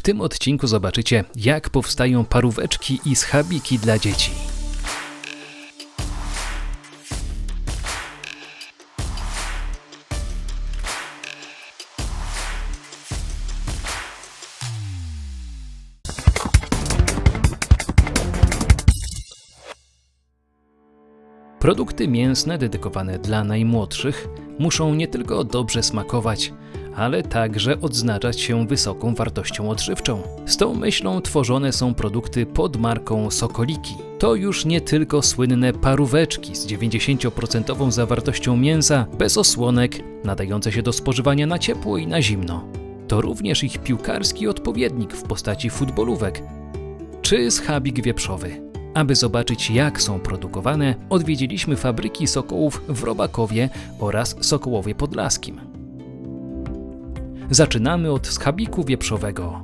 W tym odcinku zobaczycie, jak powstają paróweczki i schabiki dla dzieci. Produkty mięsne dedykowane dla najmłodszych muszą nie tylko dobrze smakować, ale także odznaczać się wysoką wartością odżywczą. Z tą myślą tworzone są produkty pod marką Sokoliki. To już nie tylko słynne paróweczki z 90% zawartością mięsa, bez osłonek, nadające się do spożywania na ciepło i na zimno. To również ich piłkarski odpowiednik w postaci futbolówek, czy schabik wieprzowy. Aby zobaczyć, jak są produkowane, odwiedziliśmy fabryki sokołów w Robakowie oraz Sokołowie Podlaskim. Zaczynamy od schabiku wieprzowego.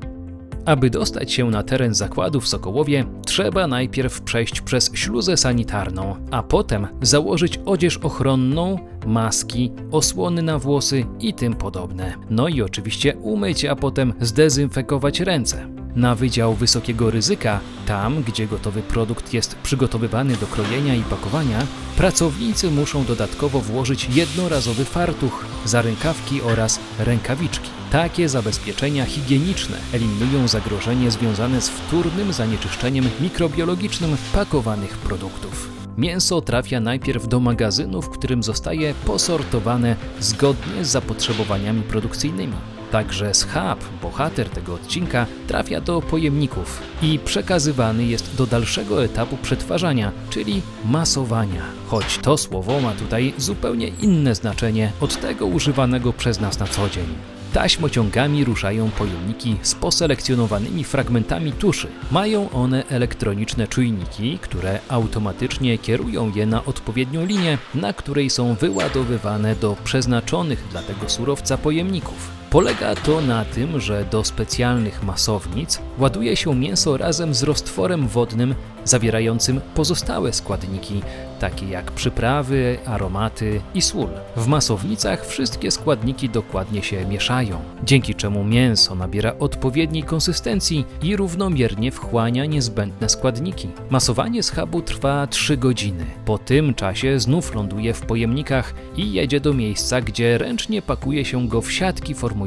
Aby dostać się na teren zakładu w Sokołowie, trzeba najpierw przejść przez śluzę sanitarną, a potem założyć odzież ochronną, maski, osłony na włosy i tym podobne. No i oczywiście umyć, a potem zdezynfekować ręce. Na Wydział Wysokiego Ryzyka, tam gdzie gotowy produkt jest przygotowywany do krojenia i pakowania, pracownicy muszą dodatkowo włożyć jednorazowy fartuch, zarękawki oraz rękawiczki. Takie zabezpieczenia higieniczne eliminują zagrożenie związane z wtórnym zanieczyszczeniem mikrobiologicznym pakowanych produktów. Mięso trafia najpierw do magazynu, w którym zostaje posortowane zgodnie z zapotrzebowaniami produkcyjnymi. Także schab, bohater tego odcinka, trafia do pojemników i przekazywany jest do dalszego etapu przetwarzania, czyli masowania. Choć to słowo ma tutaj zupełnie inne znaczenie od tego używanego przez nas na co dzień. Taśmociągami ruszają pojemniki z poselekcjonowanymi fragmentami tuszy. Mają one elektroniczne czujniki, które automatycznie kierują je na odpowiednią linię, na której są wyładowywane do przeznaczonych dla tego surowca pojemników. Polega to na tym, że do specjalnych masownic ładuje się mięso razem z roztworem wodnym zawierającym pozostałe składniki, takie jak przyprawy, aromaty i sól. W masownicach wszystkie składniki dokładnie się mieszają, dzięki czemu mięso nabiera odpowiedniej konsystencji i równomiernie wchłania niezbędne składniki. Masowanie schabu trwa 3 godziny. Po tym czasie znów ląduje w pojemnikach i jedzie do miejsca, gdzie ręcznie pakuje się go w siatki formujące,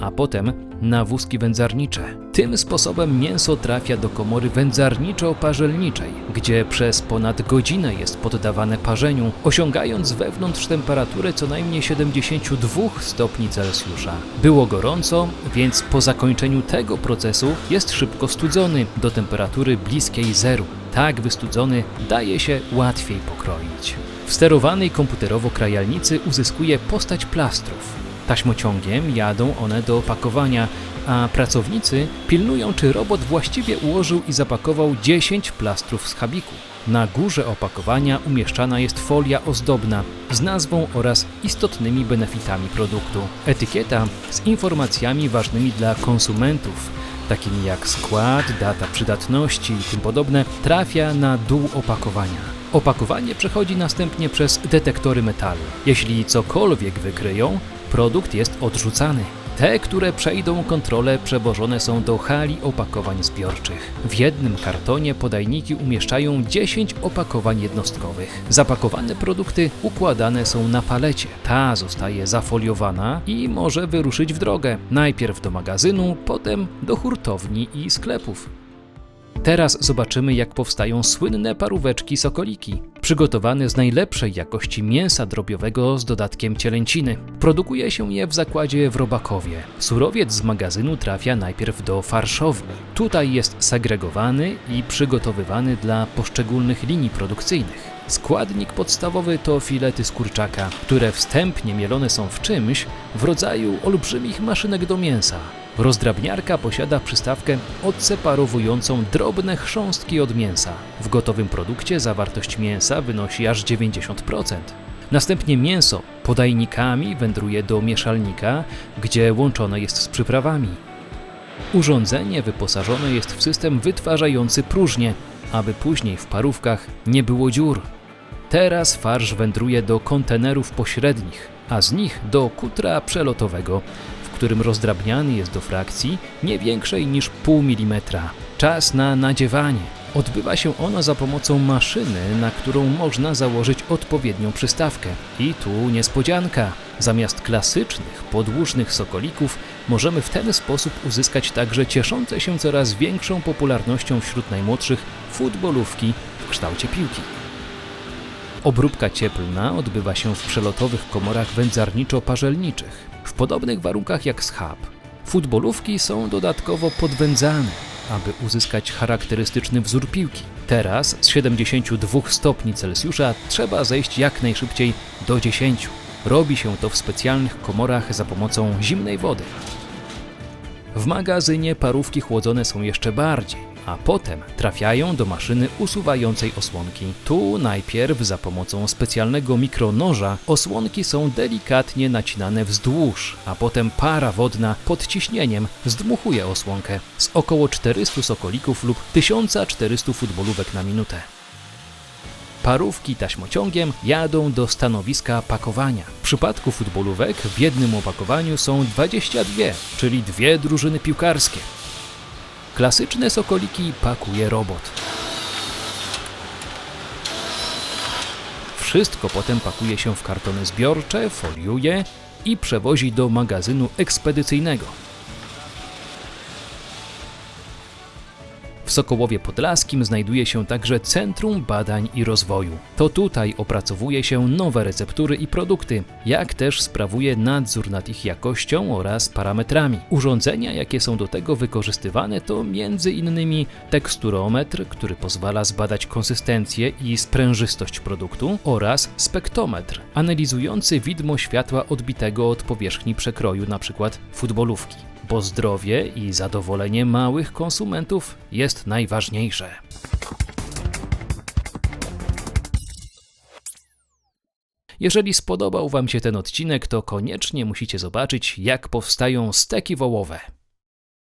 a potem na wózki wędzarnicze. Tym sposobem mięso trafia do komory wędzarniczo-parzelniczej, gdzie przez ponad godzinę jest poddawane parzeniu, osiągając wewnątrz temperaturę co najmniej 72 stopni Celsjusza. Było gorąco, więc po zakończeniu tego procesu jest szybko studzony do temperatury bliskiej zeru. Tak wystudzony daje się łatwiej pokroić. W sterowanej komputerowo krajalnicy uzyskuje postać plastrów. Taśmociągiem jadą one do opakowania, a pracownicy pilnują, czy robot właściwie ułożył i zapakował 10 plastrów z habiku. Na górze opakowania umieszczana jest folia ozdobna z nazwą oraz istotnymi benefitami produktu. Etykieta z informacjami ważnymi dla konsumentów, takimi jak skład, data przydatności i tym podobne, trafia na dół opakowania. Opakowanie przechodzi następnie przez detektory metalu. Jeśli cokolwiek wykryją, produkt jest odrzucany. Te, które przejdą kontrolę, przewożone są do hali opakowań zbiorczych. W jednym kartonie podajniki umieszczają 10 opakowań jednostkowych. Zapakowane produkty układane są na palecie. Ta zostaje zafoliowana i może wyruszyć w drogę. Najpierw do magazynu, potem do hurtowni i sklepów. Teraz zobaczymy, jak powstają słynne paróweczki sokoliki, przygotowane z najlepszej jakości mięsa drobiowego z dodatkiem cielęciny. Produkuje się je w zakładzie w Robakowie. Surowiec z magazynu trafia najpierw do farszowni. Tutaj jest segregowany i przygotowywany dla poszczególnych linii produkcyjnych. Składnik podstawowy to filety z kurczaka, które wstępnie mielone są w czymś w rodzaju olbrzymich maszynek do mięsa. Rozdrabniarka posiada przystawkę odseparowującą drobne chrząstki od mięsa. W gotowym produkcie zawartość mięsa wynosi aż 90%. Następnie mięso podajnikami wędruje do mieszalnika, gdzie łączone jest z przyprawami. Urządzenie wyposażone jest w system wytwarzający próżnię, aby później w parówkach nie było dziur. Teraz farsz wędruje do kontenerów pośrednich, a z nich do kutra przelotowego, w którym rozdrabniany jest do frakcji nie większej niż pół milimetra. Czas na nadziewanie. Odbywa się ono za pomocą maszyny, na którą można założyć odpowiednią przystawkę. I tu niespodzianka. Zamiast klasycznych, podłużnych sokolików możemy w ten sposób uzyskać także cieszące się coraz większą popularnością wśród najmłodszych futbolówki w kształcie piłki. Obróbka cieplna odbywa się w przelotowych komorach wędzarniczo-parzelniczych, w podobnych warunkach jak schab. Futbolówki są dodatkowo podwędzane, aby uzyskać charakterystyczny wzór piłki. Teraz z 72 stopni Celsjusza trzeba zejść jak najszybciej do 10. Robi się to w specjalnych komorach za pomocą zimnej wody. W magazynie parówki chłodzone są jeszcze bardziej, a potem trafiają do maszyny usuwającej osłonki. Tu najpierw za pomocą specjalnego mikronoża osłonki są delikatnie nacinane wzdłuż, a potem para wodna pod ciśnieniem zdmuchuje osłonkę z około 400 sokolików lub 1400 futbolówek na minutę. Parówki taśmociągiem jadą do stanowiska pakowania. W przypadku futbolówek w jednym opakowaniu są 22, czyli dwie drużyny piłkarskie. Klasyczne sokoliki pakuje robot. Wszystko potem pakuje się w kartony zbiorcze, foliuje i przewozi do magazynu ekspedycyjnego. W Sokołowie Podlaskim znajduje się także Centrum Badań i Rozwoju. To tutaj opracowuje się nowe receptury i produkty, jak też sprawuje nadzór nad ich jakością oraz parametrami. Urządzenia, jakie są do tego wykorzystywane, to m.in. teksturometr, który pozwala zbadać konsystencję i sprężystość produktu, oraz spektometr, analizujący widmo światła odbitego od powierzchni przekroju np. futbolówki bo zdrowie i zadowolenie małych konsumentów jest najważniejsze. Jeżeli spodobał Wam się ten odcinek, to koniecznie musicie zobaczyć, jak powstają steki wołowe.